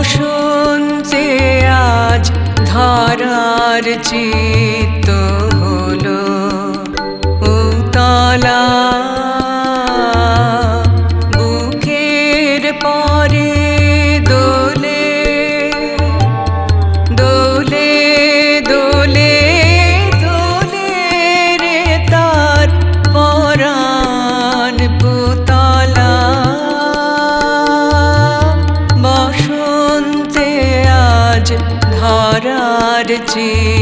বসন্তে আজ ধারার চিত্ত oddity.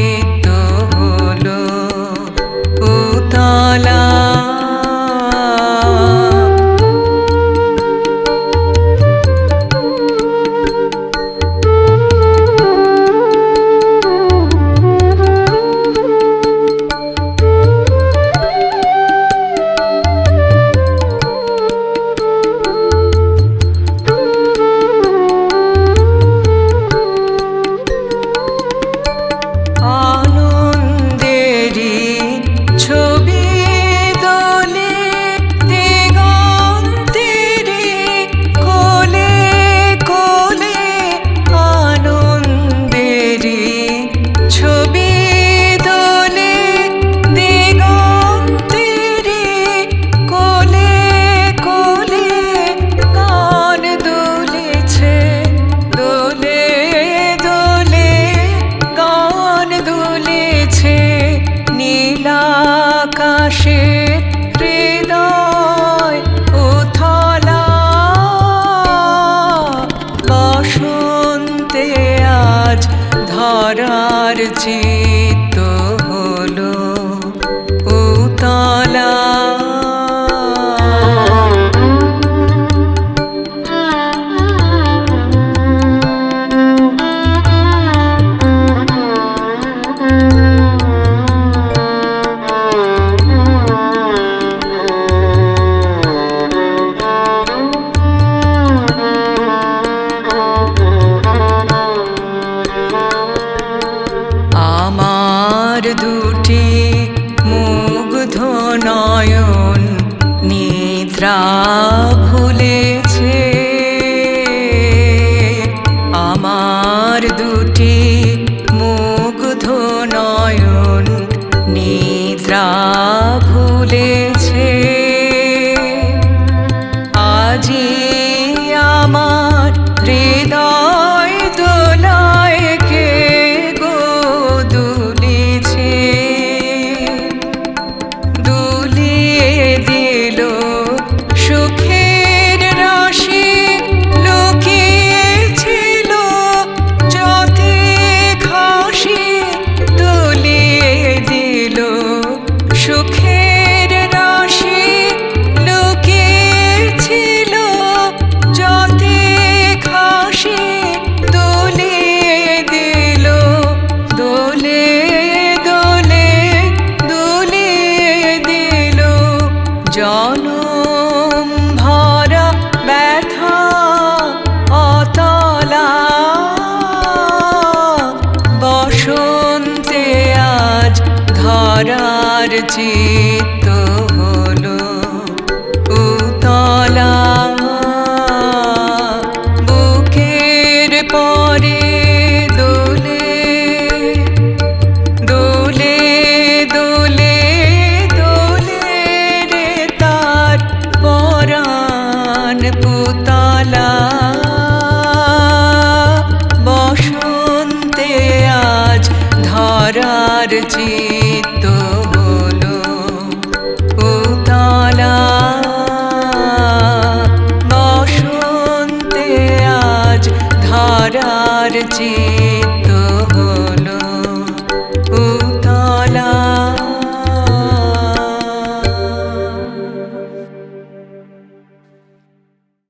আজ ধরার চিত নয়ন নিদ্রা ভুলে energy